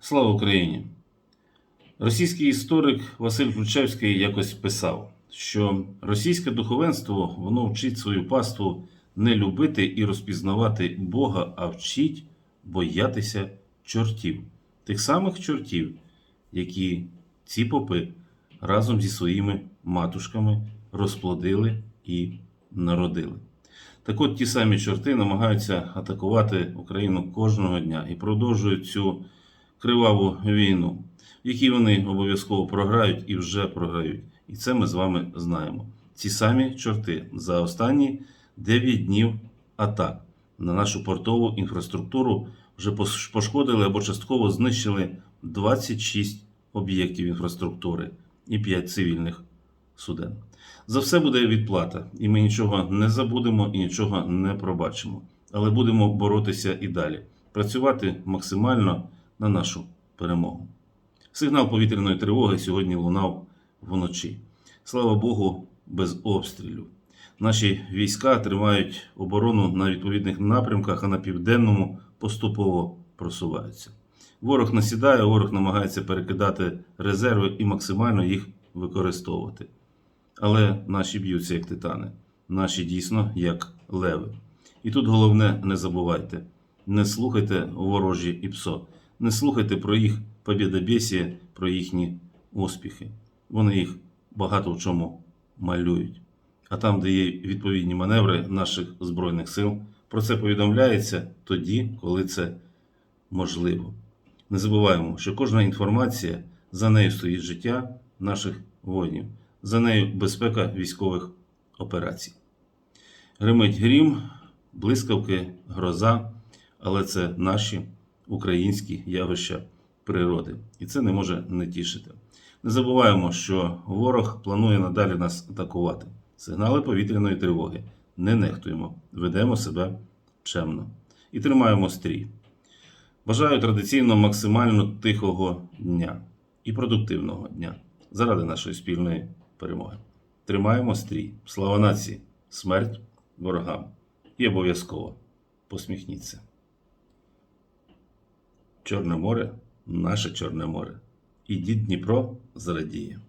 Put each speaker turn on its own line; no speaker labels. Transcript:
Слава Україні! Російський історик Василь Ключевський якось писав, що російське духовенство воно вчить свою паству не любити і розпізнавати Бога, а вчить боятися чортів, тих самих чортів, які ці попи разом зі своїми матушками розплодили і народили. Так от ті самі чорти намагаються атакувати Україну кожного дня і продовжують цю криваву війну, в якій вони обов'язково програють і вже програють. І це ми з вами знаємо. Ці самі чорти за останні 9 днів атак на нашу портову інфраструктуру вже пошкодили або частково знищили 26 об'єктів інфраструктури і 5 цивільних суден. За все буде відплата, і ми нічого не забудемо і нічого не пробачимо. Але будемо боротися і далі, працювати максимально на нашу перемогу. Сигнал повітряної тривоги сьогодні лунав вночі. Слава Богу, без обстрілів. Наші війська тримають оборону на відповідних напрямках, а на південному поступово просуваються. Ворог насідає, ворог намагається перекидати резерви і максимально їх використовувати. Але наші б'ються як титани, наші дійсно як леви. І тут головне не забувайте: не слухайте ворожі і псо, не слухайте про їх побєдобєсія, про їхні успіхи. Вони їх багато в чому малюють. А там, де є відповідні маневри наших Збройних сил, про це повідомляється тоді, коли це можливо. Не забуваємо, що кожна інформація за нею стоїть життя наших воїнів, за нею безпека військових операцій. Гримить грім, блискавки, гроза, але це наші українські явища природи, і це не може не тішити. Не забуваємо, що ворог планує надалі нас атакувати. Сигнали повітряної тривоги. Не нехтуємо, ведемо себе чемно і тримаємо стрій. Бажаю традиційно максимально тихого дня і продуктивного дня заради нашої спільної перемоги. Тримаємо стрій. Слава нації, смерть ворогам. І обов'язково посміхніться. Чорне море, наше Чорне море. І дід Дніпро зрадіє.